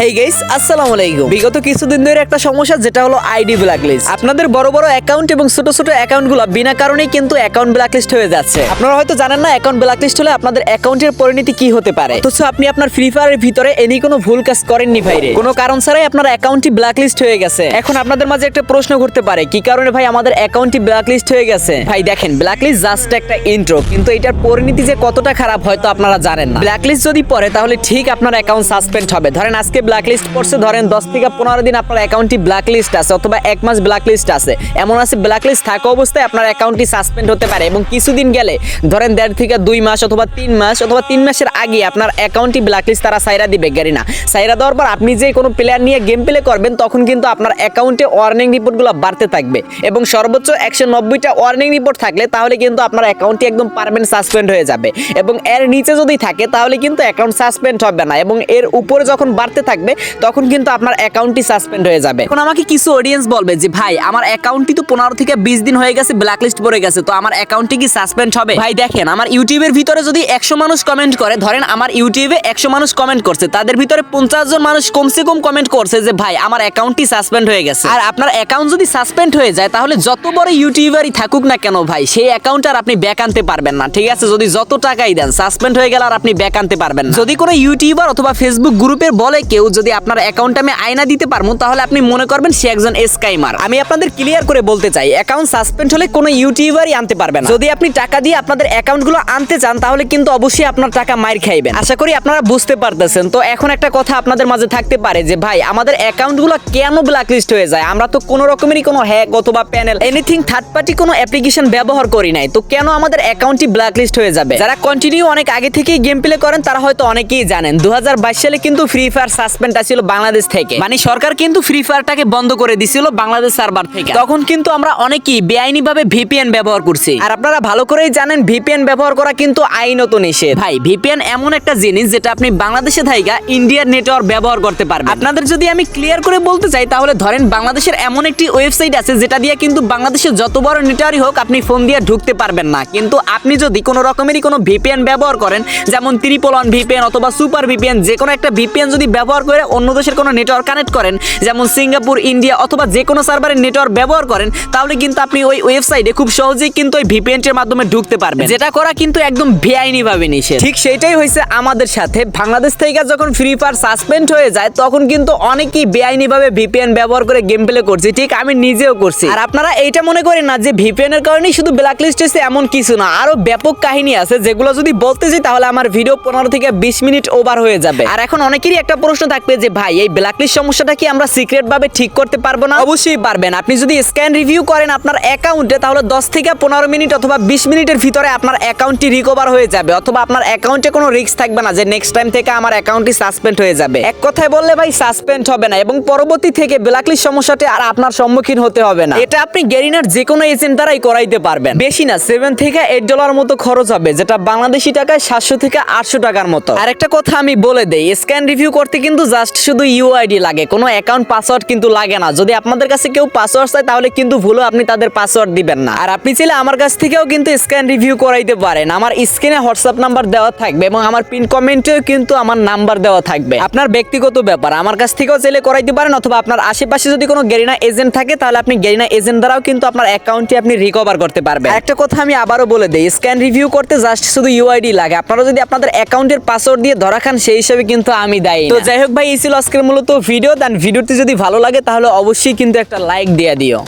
হেই আসসালামু আলাইকুম। বিগত কিছুদিন ধরে একটা সমস্যা, যেটা হলো আইডি ব্ল্যাকলিস্ট আপনাদের বড় বড় অ্যাকাউন্ট এবং ছোট ছোট অ্যাকাউন্টগুলো বিনা কারণেই কিন্তু অ্যাকাউন্ট ব্ল্যাকলিস্ট হয়ে যাচ্ছে। আপনারা হয়তো জানেন না অ্যাকাউন্ট ব্ল্যাকলিস্ট হলে আপনাদের অ্যাকাউন্টের পরিণতি কি হতে পারে। আপনি আপনার ফ্রি ফায়ারের ভিতরে এনি কোনো ভুল কাজ করেননি কোনো কারণ ছাড়াই আপনার অ্যাকাউন্টটি ব্ল্যাকলিস্ট হয়ে গেছে। এখন আপনাদের মাঝে একটা প্রশ্ন করতে পারে, কি কারণে ভাই আমাদের অ্যাকাউন্টটি ব্ল্যাকলিস্ট হয়ে গেছে? ভাই দেখেন ব্ল্যাকলিস্ট জাস্ট একটা ইন্ট্রো কিন্তু এটার পরিণতি যে কতটা খারাপ হয়তো আপনারা জানেন না। ব্ল্যাকলিস্ট যদি পড়ে, তাহলে ঠিক আপনার অ্যাকাউন্ট সাসপেন্ড হবে। ধরেন আজকে ব্ল্যাকলিস্ট পড়ছে ধরেন দশ থেকে পনেরো দিন আপনার অ্যাকাউন্টটি ব্ল্যাকলিস্ট আছে অথবা এক মাস ব্ল্যাকলিস্ট আছে। এমন আছে ব্ল্যাকলিস্ট থাকা অবস্থায় আপনার অ্যাকাউন্টটি সাসপেন্ড হতে পারে এবং কিছুদিন গেলে, ধরেন দেড় থেকে দুই মাস অথবা তিন মাস অথবা তিন মাসের আগে আপনার অ্যাকাউন্টটি ব্ল্যাকলিস্ট তারা সাইরা দিবে গাড়ি না। সাইরা দেওয়ার পর আপনি যে কোনো প্লেয়ার নিয়ে গেম প্লে করবেন, তখন কিন্তু আপনার অ্যাকাউন্টে ওয়ার্নিং রিপোর্টগুলো বাড়তে থাকবে এবং সর্বোচ্চ একশো নব্বইটা ওয়ার্নিং রিপোর্ট থাকলে তাহলে কিন্তু আপনার অ্যাকাউন্টটি একদম পারমানেন্ট সাসপেন্ড হয়ে যাবে এবং এর নিচে যদি থাকে, তাহলে কিন্তু অ্যাকাউন্ট সাসপেন্ড হবে না এবং এর উপরে যখন বাড়তে থাকবে, তখন কিন্তু আপনার অ্যাকাউন্টটি সাসপেন্ড হয়ে যাবে। এখন আমাকে কিছু অডিয়েন্স বলবে যে, ভাই, আমার অ্যাকাউন্টটি তো পনেরো থেকে বিশ দিন হয়ে গেছে ব্ল্যাকলিস্ট পড়ে গেছে, তো আমার অ্যাকাউন্টটি কি সাসপেন্ড হবে? ভাই, দেখেন, আমার ইউটিউবের ভিতরে যদি একশো মানুষ কমেন্ট করে, ধরেন আমার ইউটিউবে একশো মানুষ কমেন্ট করছে, তাদের ভিতরে পঞ্চাশ জন মানুষ কমসে কম কমেন্ট করছে যে, ভাই, আমার অ্যাকাউন্টটি সাসপেন্ড হয়ে গেছে। আর আপনার অ্যাকাউন্ট যদি সাসপেন্ড হয়ে যায়, তাহলে যত বড় ইউটিউবারই থাকুক না কেন, ভাই, সেই অ্যাকাউন্ট আর আপনি ব্যাক আনতে পারবেন না, ঠিক আছে? যদি যত টাকাই দেন সাসপেন্ড হয়ে গেলে আর আপনি ব্যাক আনতে পারবেন না। যদি কোনো ইউটিউবার অথবা ফেসবুক গ্রুপের বলে কেউ যদি আপনার অ্যাকাউন্ট আমি আয়না দিতে পারব, তাহলে আপনি মনে করবেন সে একজন স্কাইমার আমি আপনাদের ক্লিয়ার করে বলতে চাই অ্যাকাউন্ট সাসপেন্ড হলে কোনো ইউটিউবারই আনতে পারবেন না। যদি আপনি টাকা দিয়ে আপনাদের অ্যাকাউন্টগুলো আনতে চান, তাহলে কিন্তু অবশ্যই আপনার টাকা মাইর খাইবেন। আশা করি আপনারা বুঝতে পারতেছেন। তো এখন একটা কথা আপনাদের মাঝে থাকতে পারে যে, ভাই, আমাদের অ্যাকাউন্টগুলো কেন ব্ল্যাকলিস্ট হয়ে যায়? আমরা তো কোনো রকমেরই কোনো হ্যাক অথবা প্যানেল এনিথিং থার্ড পার্টি কোনো অ্যাপ্লিকেশন ব্যবহার করি নাই। তো কেন আমাদের অ্যাকাউন্টটি ব্ল্যাকলিস্ট হয়ে যাবে? যারা কন্টিনিউ অনেক আগে থেকেই গেম প্লে করেন, তারা হয়তো অনেকেই জানেন। দু হাজার বাইশ সালে কিন্তু ফ্রি ফায়ার সাসপেন্ড আসছিল বাংলাদেশ থেকে। মানে সরকার কিন্তু ফ্রি ফায়ারটাকে বন্ধ করে দিছিল বাংলাদেশ সার্ভার থেকে। তখন কিন্তু আমরা অনেকেই বেআইনি ভাবে ভিপিএন ব্যবহার করছি। আর আপনারা ভালো করেই জানেন ভিপিএন ব্যবহার করা কিন্তু আইনত নিষেধ। ভাই ভিপিএন এমন একটা জিনিস যেটা আপনি বাংলাদেশে থাইকা ইন্ডিয়ার নেটওয়ার্ক ব্যবহার করতে পারবেন। আপনাদের যদি আমি ক্লিয়ার করে বলতে চাই, তাহলে ধরেন বাংলাদেশের এমন একটি ওয়েবসাইট আছে যেটা দিয়ে কিন্তু বাংলাদেশের যত বড় নেটওয়ার্কই হোক, আপনি ফোন দিয়ে ঢুকতে পারবেন না। কিন্তু আপনি যদি কোনো রকমেরই কোনো ভিপিএন ব্যবহার করেন, যেমন ত্রিপল অন ভিপিএন অথবা সুপার ভিপিএন যে কোনো একটা ভিপিএন যদি ব্যবহার করে অন্য দেশের কোনো নেটওয়ার্ক কানেক্ট করেন যেমন সিঙ্গাপুর ইন্ডিয়া অথবা যে কোনো সার্ভারের নেটওয়ার্ক ব্যবহার করেন তাহলে কিন্তু আপনি ওই ওয়েবসাইটে খুব সহজেই কিন্তু ওই ভিপিএন এর মাধ্যমে ঢুকতে পারবেন। যেটা করা কিন্তু একদম বেআইনি ভাবে নিষেধ। ঠিক সেটাই হয়েছে আমাদের সাথে। বাংলাদেশ থেকে যখন ফ্রি ফায়ার সাসপেন্ড হয়ে যায় তখন কিন্তু অনেকেই বেআইনি ভাবে ভিপিএন ব্যবহার করে গেম প্লে করছে। ঠিক আমি নিজেও করছি। আর আপনারা এইটা মনে করেন না যে ভিপিএন এর কারণেই শুধু ব্ল্যাকলিস্ট হয়েছে এমন কিছু না আরও ব্যাপক কাহিনী আছে। যেগুলো যদি বলতে যাই তাহলে আমার ভিডিও পনেরো থেকে বিশ মিনিট ওভার হয়ে যাবে। আর এখন অনেকেরই একটা প্রশ্ন থাকবে যে, ভাই, এই ব্ল্যাকলিস্ট সমস্যাটা কি আমরা সিক্রেট ভাবে ঠিক করতে পারব না? অবশ্যই পারবেন। আপনি যদি স্ক্যান রিভিউ করেন আপনার অ্যাকাউন্টে তাহলে দশ থেকে পনেরো মিনিট অথবা বিশ মিনিটের ভিতরে আপনার অ্যাকাউন্টটি রিকভার হয়ে যাবে। অথবা আপনার অ্যাকাউন্টে কোনো রিস্ক থাকবে না যে নেক্সট টাইম থেকে আমার অ্যাকাউন্টটি সাসপেন্ড হয়ে যাবে। এক কথায় বললে, ভাই সাসপেন্ড হবে না এবং পরবর্তী থেকে ব্ল্যাকলিস্ট সমস্যাটি আর আপনার সম্মুখীন হতে হবে না। এটা আপনি গেরিনার যে কোনো এজেন্ট দ্বারাই করাইতে পারবেন। বেশি না সেভেন থেকে এইট ডলার মতো খরচ হবে, যেটা বাংলাদেশি টাকায় সাতশো থেকে আটশো টাকার মতো। আর একটা কথা আমি বলে দেই স্ক্যান রিভিউ করতে কিন্তু জাস্ট শুধু ইউআইডি লাগে, কোনো অ্যাকাউন্ট পাসওয়ার্ড কিন্তু লাগে না। যদি আপনাদের কাছে কেউ পাসওয়ার্ড চায়, তাহলে কিন্তু ভুলো আপনি তাদের পাসওয়ার্ড দিবেন না। আর আপনি চাইলে আমার কাছ থেকেও কিন্তু স্ক্যান রিভিউ করাইতে পারেন। আমার স্ক্রিনে হোয়াটসঅ্যাপ নাম্বার দেওয়া থাকবে এবং আমার পিন কমেন্টেও কিন্তু আমার নাম্বার দেওয়া থাকবে। আপনার ব্যক্তিগত ব্যাপার, আমার কাছ থেকেও চাইলে করাইতে পারেন, অথবা আপনার আশেপাশে যদি কোনো গেরিনা এজেন্ট থাকে, তাহলে আপনি গেরিনা এজেন্ট দ্বারাও কিন্তু আপনার অ্যাকাউন্টটি আপনি রিকভার করতে পারবেন। একটা কথা আমি আবারও বলে দিই স্ক্যান রিভিউ করতে জাস্ট শুধু ইউআইডি লাগে। আপনারা যদি আপনাদের অ্যাকাউন্টের পাসওয়ার্ড দিয়ে ধরা খান, সেই হিসাবে কিন্তু আমি দায়ী তো যাই হোক ভাই, এই ছিল আজকের মূলত ভিডিও। দেন ভিডিওটি যদি ভালো লাগে, তাহলে অবশ্যই কিন্তু একটা লাইক দিয়ে দিও।